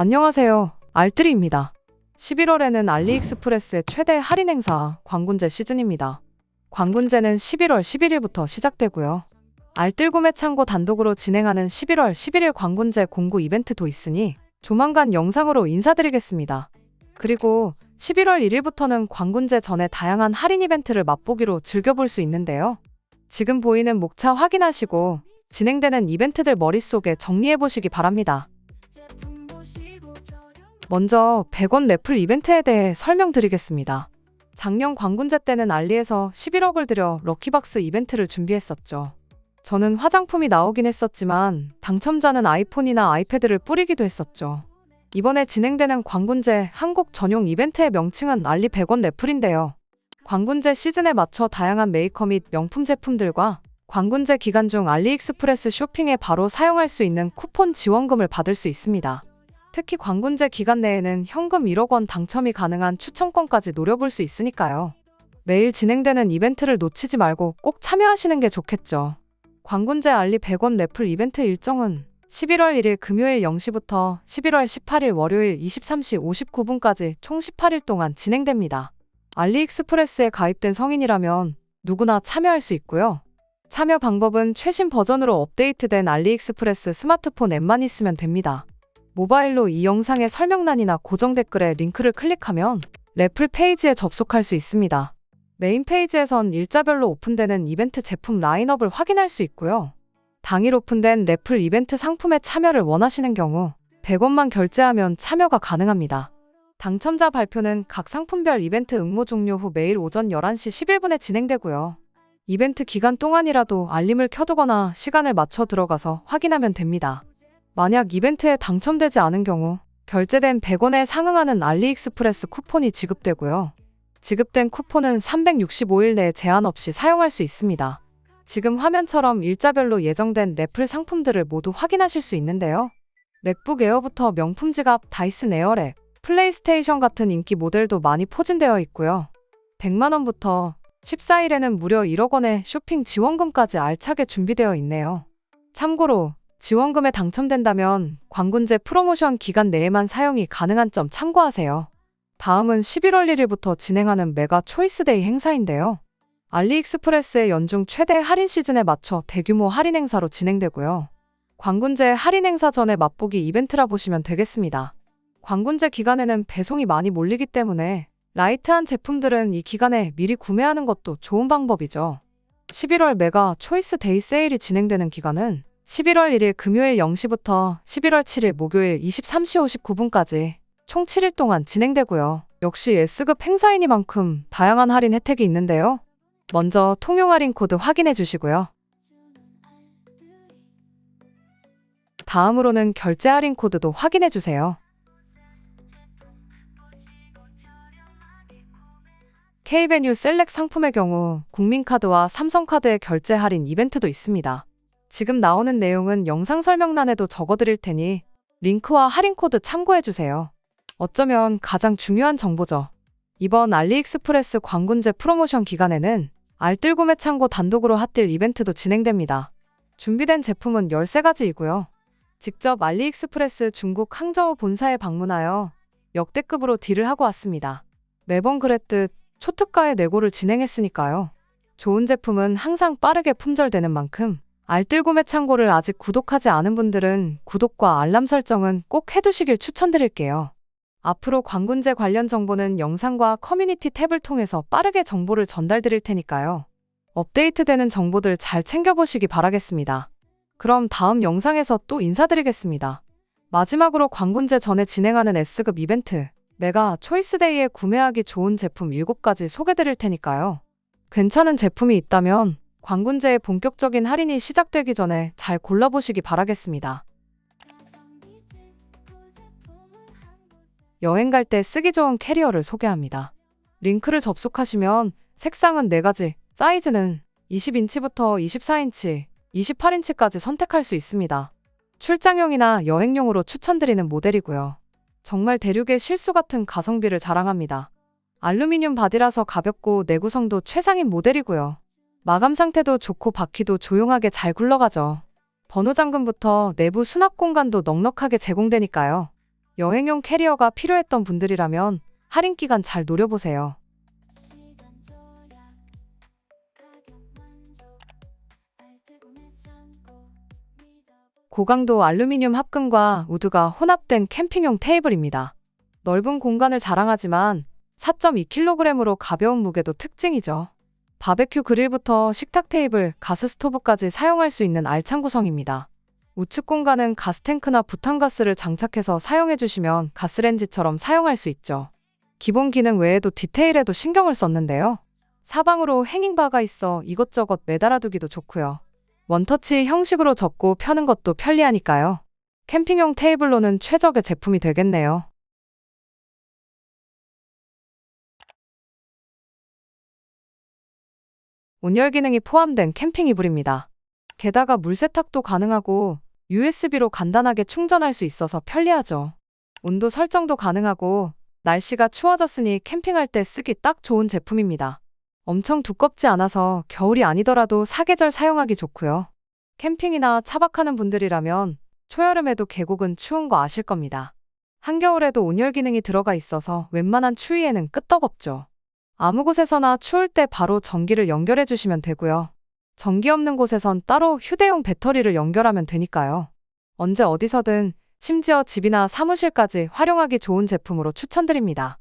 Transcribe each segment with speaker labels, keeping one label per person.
Speaker 1: 안녕하세요. 알뜰이입니다. 11월에는 알리익스프레스의 최대 할인 행사 광군제 시즌입니다. 광군제는 11월 11일부터 시작되고요. 알뜰 구매 창고 단독으로 진행하는 11월 11일 광군제 공구 이벤트도 있으니 조만간 영상으로 인사드리겠습니다. 그리고 11월 1일부터는 광군제 전에 다양한 할인 이벤트를 맛보기로 즐겨볼 수 있는데요. 지금 보이는 목차 확인하시고 진행되는 이벤트들 머릿속에 정리해 보시기 바랍니다. 먼저 100원 래플 이벤트에 대해 설명드리겠습니다. 작년 광군제 때는 알리에서 11억을 들여 럭키박스 이벤트를 준비했었죠. 저는 화장품이 나오긴 했었지만 당첨자는 아이폰이나 아이패드를 뿌리기도 했었죠. 이번에 진행되는 광군제 한국 전용 이벤트의 명칭은 알리 100원 래플인데요. 광군제 시즌에 맞춰 다양한 메이커 및 명품 제품들과 광군제 기간 중 알리익스프레스 쇼핑에 바로 사용할 수 있는 쿠폰 지원금을 받을 수 있습니다. 특히 광군제 기간 내에는 현금 1억 원 당첨이 가능한 추첨권까지 노려볼 수 있으니까요. 매일 진행되는 이벤트를 놓치지 말고 꼭 참여하시는 게 좋겠죠. 광군제 알리 100원 래플 이벤트 일정은 11월 1일 금요일 0시부터 11월 18일 월요일 23시 59분까지 총 18일 동안 진행됩니다. 알리익스프레스에 가입된 성인이라면 누구나 참여할 수 있고요. 참여 방법은 최신 버전으로 업데이트된 알리익스프레스 스마트폰 앱만 있으면 됩니다. 모바일로 이 영상의 설명란이나 고정 댓글에 링크를 클릭하면 래플 페이지에 접속할 수 있습니다. 메인 페이지에선 일자별로 오픈되는 이벤트 제품 라인업을 확인할 수 있고요. 당일 오픈된 래플 이벤트 상품에 참여를 원하시는 경우 100원만 결제하면 참여가 가능합니다. 당첨자 발표는 각 상품별 이벤트 응모 종료 후 매일 오전 11시 11분에 진행되고요. 이벤트 기간 동안이라도 알림을 켜두거나 시간을 맞춰 들어가서 확인하면 됩니다. 만약 이벤트에 당첨되지 않은 경우 결제된 100원에 상응하는 알리익스프레스 쿠폰이 지급되고요. 지급된 쿠폰은 365일 내에 제한 없이 사용할 수 있습니다. 지금 화면처럼 일자별로 예정된 래플 상품들을 모두 확인하실 수 있는데요. 맥북 에어부터 명품 지갑, 다이슨 에어랩, 플레이스테이션 같은 인기 모델도 많이 포진되어 있고요. 100만원부터 14일에는 무려 1억 원의 쇼핑 지원금까지 알차게 준비되어 있네요. 참고로 지원금에 당첨된다면 광군제 프로모션 기간 내에만 사용이 가능한 점 참고하세요. 다음은 11월 1일부터 진행하는 메가 초이스데이 행사인데요. 알리익스프레스의 연중 최대 할인 시즌에 맞춰 대규모 할인 행사로 진행되고요. 광군제 할인 행사 전에 맛보기 이벤트라 보시면 되겠습니다. 광군제 기간에는 배송이 많이 몰리기 때문에 라이트한 제품들은 이 기간에 미리 구매하는 것도 좋은 방법이죠. 11월 메가 초이스 데이 세일이 진행되는 기간은 11월 1일 금요일 0시부터 11월 7일 목요일 23시 59분까지 총 7일 동안 진행되고요. 역시 S급 행사이니만큼 다양한 할인 혜택이 있는데요. 먼저 통용 할인 코드 확인해 주시고요. 다음으로는 결제 할인 코드도 확인해 주세요. K베뉴 셀렉 상품의 경우 국민카드와 삼성카드의 결제 할인 이벤트도 있습니다. 지금 나오는 내용은 영상 설명란에도 적어드릴 테니 링크와 할인 코드 참고해 주세요. 어쩌면 가장 중요한 정보죠. 이번 알리익스프레스 광군제 프로모션 기간에는 알뜰 구매 창고 단독으로 핫딜 이벤트도 진행됩니다. 준비된 제품은 13가지이고요. 직접 알리익스프레스 중국 항저우 본사에 방문하여 역대급으로 딜을 하고 왔습니다. 매번 그랬듯 초특가의 내고를 진행했으니까요. 좋은 제품은 항상 빠르게 품절되는 만큼 알뜰 구매 창고를 아직 구독하지 않은 분들은 구독과 알람 설정은 꼭 해두시길 추천드릴게요. 앞으로 광군제 관련 정보는 영상과 커뮤니티 탭을 통해서 빠르게 정보를 전달드릴 테니까요. 업데이트되는 정보들 잘 챙겨보시기 바라겠습니다. 그럼 다음 영상에서 또 인사드리겠습니다. 마지막으로 광군제 전에 진행하는 S급 이벤트, 메가 초이스데이에 구매하기 좋은 제품 7가지 소개드릴 테니까요. 괜찮은 제품이 있다면 광군제의 본격적인 할인이 시작되기 전에 잘 골라보시기 바라겠습니다. 여행 갈 때 쓰기 좋은 캐리어를 소개합니다. 링크를 접속하시면 색상은 4가지, 사이즈는 20인치부터 24인치, 28인치까지 선택할 수 있습니다. 출장용이나 여행용으로 추천드리는 모델이고요. 정말 대륙의 실수 같은 가성비를 자랑합니다. 알루미늄 바디라서 가볍고 내구성도 최상인 모델이고요. 마감 상태도 좋고 바퀴도 조용하게 잘 굴러가죠. 번호 잠금부터 내부 수납 공간도 넉넉하게 제공되니까요. 여행용 캐리어가 필요했던 분들이라면 할인 기간 잘 노려보세요. 고강도 알루미늄 합금과 우드가 혼합된 캠핑용 테이블입니다. 넓은 공간을 자랑하지만 4.2kg으로 가벼운 무게도 특징이죠. 바베큐 그릴부터 식탁 테이블, 가스 스토브까지 사용할 수 있는 알찬 구성입니다. 우측 공간은 가스탱크나 부탄가스를 장착해서 사용해 주시면 가스렌지처럼 사용할 수 있죠. 기본 기능 외에도 디테일에도 신경을 썼는데요. 사방으로 행잉바가 있어 이것저것 매달아두기도 좋고요. 원터치 형식으로 접고 펴는 것도 편리하니까요. 캠핑용 테이블로는 최적의 제품이 되겠네요. 온열 기능이 포함된 캠핑 이불입니다. 게다가 물 세탁도 가능하고 USB로 간단하게 충전할 수 있어서 편리하죠. 온도 설정도 가능하고 날씨가 추워졌으니 캠핑할 때 쓰기 딱 좋은 제품입니다. 엄청 두껍지 않아서 겨울이 아니더라도 사계절 사용하기 좋고요. 캠핑이나 차박하는 분들이라면 초여름에도 계곡은 추운 거 아실 겁니다. 한겨울에도 온열 기능이 들어가 있어서 웬만한 추위에는 끄떡없죠. 아무 곳에서나 추울 때 바로 전기를 연결해 주시면 되고요. 전기 없는 곳에선 따로 휴대용 배터리를 연결하면 되니까요. 언제 어디서든 심지어 집이나 사무실까지 활용하기 좋은 제품으로 추천드립니다.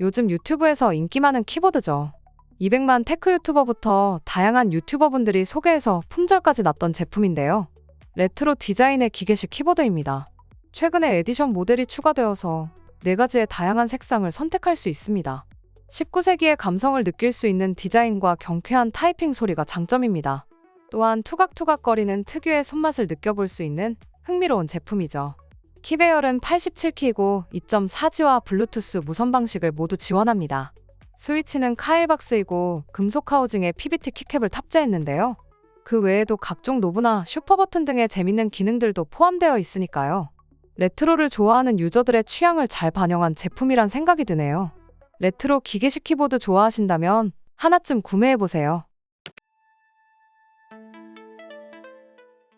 Speaker 1: 요즘 유튜브에서 인기 많은 키보드죠. 200만 테크 유튜버부터 다양한 유튜버분들이 소개해서 품절까지 났던 제품인데요. 레트로 디자인의 기계식 키보드입니다. 최근에 에디션 모델이 추가되어서 네 가지의 다양한 색상을 선택할 수 있습니다. 19세기의 감성을 느낄 수 있는 디자인과 경쾌한 타이핑 소리가 장점입니다. 또한 투각투각거리는 특유의 손맛을 느껴볼 수 있는 흥미로운 제품이죠. 키배열은 87키이고 2.4G와 블루투스 무선 방식을 모두 지원합니다. 스위치는 카일박스이고 금속 하우징에 PBT 키캡을 탑재했는데요. 그 외에도 각종 노브나 슈퍼 버튼 등의 재밌는 기능들도 포함되어 있으니까요. 레트로를 좋아하는 유저들의 취향을 잘 반영한 제품이란 생각이 드네요. 레트로 기계식 키보드 좋아하신다면 하나쯤 구매해보세요.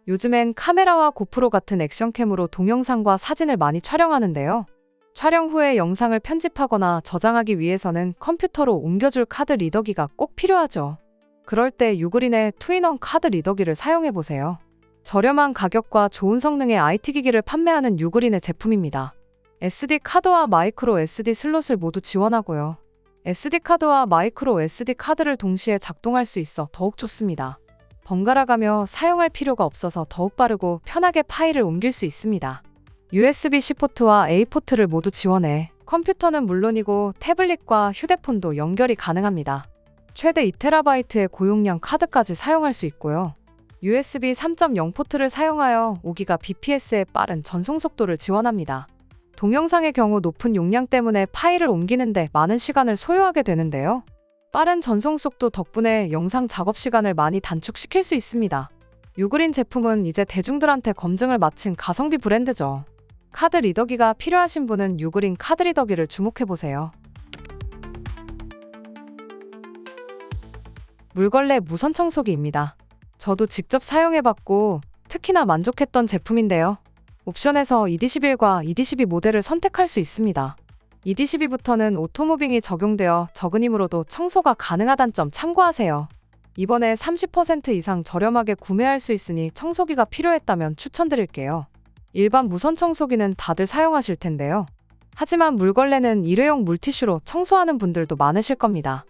Speaker 1: 요즘엔 카메라와 고프로 같은 액션캠으로 동영상과 사진을 많이 촬영하는데요. 촬영 후에 영상을 편집하거나 저장하기 위해서는 컴퓨터로 옮겨줄 카드 리더기가 꼭 필요하죠. 그럴 때 유그린의 투인원 카드 리더기를 사용해보세요. 저렴한 가격과 좋은 성능의 IT 기기를 판매하는 유그린의 제품입니다. SD 카드와 마이크로 SD 슬롯을 모두 지원하고요. SD 카드와 마이크로 SD 카드를 동시에 작동할 수 있어 더욱 좋습니다. 번갈아가며 사용할 필요가 없어서 더욱 빠르고 편하게 파일을 옮길 수 있습니다. USB-C 포트와 A 포트를 모두 지원해 컴퓨터는 물론이고 태블릿과 휴대폰도 연결이 가능합니다. 최대 2TB의 고용량 카드까지 사용할 수 있고요. USB 3.0 포트를 사용하여 5기가 bps의 빠른 전송 속도를 지원합니다. 동영상의 경우 높은 용량 때문에 파일을 옮기는데 많은 시간을 소요하게 되는데요. 빠른 전송 속도 덕분에 영상 작업 시간을 많이 단축시킬 수 있습니다. 유그린 제품은 이제 대중들한테 검증을 마친 가성비 브랜드죠. 카드 리더기가 필요하신 분은 유그린 카드 리더기를 주목해보세요. 물걸레 무선 청소기입니다. 저도 직접 사용해봤고 특히나 만족했던 제품인데요. 옵션에서 ED11과 ED12 모델을 선택할 수 있습니다. ED12부터는 오토무빙이 적용되어 적은 힘으로도 청소가 가능하단 점 참고하세요. 이번에 30% 이상 저렴하게 구매할 수 있으니 청소기가 필요했다면 추천드릴게요. 일반 무선 청소기는 다들 사용하실 텐데요. 하지만 물걸레는 일회용 물티슈로 청소하는 분들도 많으실 겁니다.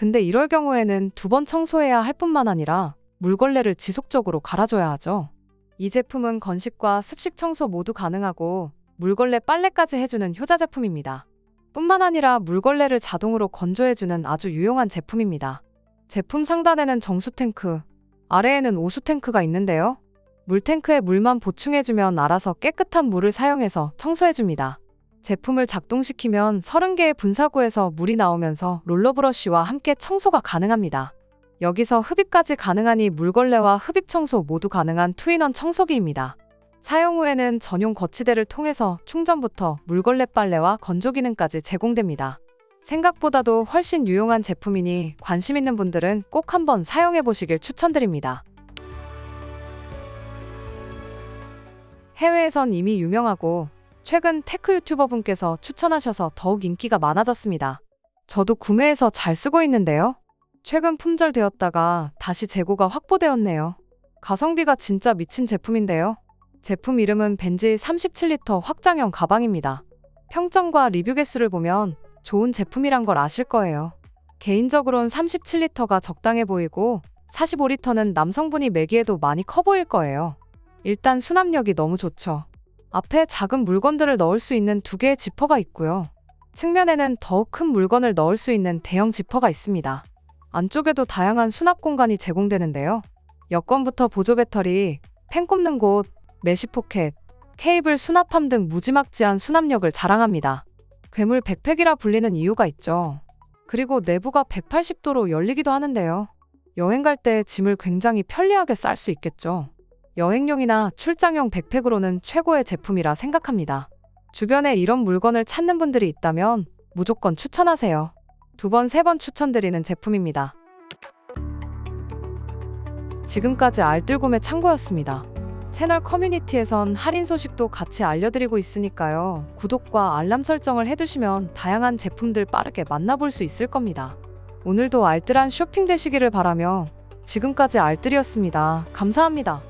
Speaker 1: 근데 이럴 경우에는 두 번 청소해야 할 뿐만 아니라 물걸레를 지속적으로 갈아줘야 하죠. 이 제품은 건식과 습식 청소 모두 가능하고 물걸레 빨래까지 해주는 효자 제품입니다. 뿐만 아니라 물걸레를 자동으로 건조해주는 아주 유용한 제품입니다. 제품 상단에는 정수탱크, 아래에는 오수탱크가 있는데요. 물탱크에 물만 보충해주면 알아서 깨끗한 물을 사용해서 청소해줍니다. 제품을 작동시키면 30개의 분사구에서 물이 나오면서 롤러브러쉬와 함께 청소가 가능합니다. 여기서 흡입까지 가능하니 물걸레와 흡입 청소 모두 가능한 투인원 청소기입니다. 사용 후에는 전용 거치대를 통해서 충전부터 물걸레 빨래와 건조 기능까지 제공됩니다. 생각보다도 훨씬 유용한 제품이니 관심 있는 분들은 꼭 한번 사용해 보시길 추천드립니다. 해외에선 이미 유명하고 최근 테크 유튜버 분께서 추천하셔서 더욱 인기가 많아졌습니다. 저도 구매해서 잘 쓰고 있는데요. 최근 품절되었다가 다시 재고가 확보되었네요. 가성비가 진짜 미친 제품인데요. 제품 이름은 벤지 37리터 확장형 가방입니다. 평점과 리뷰 개수를 보면 좋은 제품이란 걸 아실 거예요. 개인적으론 37리터가 적당해 보이고 45리터는 남성분이 매기에도 많이 커 보일 거예요. 일단 수납력이 너무 좋죠. 앞에 작은 물건들을 넣을 수 있는 두 개의 지퍼가 있고요. 측면에는 더욱 큰 물건을 넣을 수 있는 대형 지퍼가 있습니다. 안쪽에도 다양한 수납 공간이 제공되는데요. 여권부터 보조 배터리, 펜 꼽는 곳, 메시 포켓, 케이블 수납함 등 무지막지한 수납력을 자랑합니다. 괴물 백팩이라 불리는 이유가 있죠. 그리고 내부가 180도로 열리기도 하는데요. 여행 갈 때 짐을 굉장히 편리하게 쌀 수 있겠죠. 여행용이나 출장용 백팩으로는 최고의 제품이라 생각합니다. 주변에 이런 물건을 찾는 분들이 있다면 무조건 추천하세요. 두 번, 세 번 추천드리는 제품입니다. 지금까지 알뜰구매 창고였습니다. 채널 커뮤니티에선 할인 소식도 같이 알려드리고 있으니까요. 구독과 알람 설정을 해두시면 다양한 제품들 빠르게 만나볼 수 있을 겁니다. 오늘도 알뜰한 쇼핑 되시기를 바라며 지금까지 알뜰이었습니다. 감사합니다.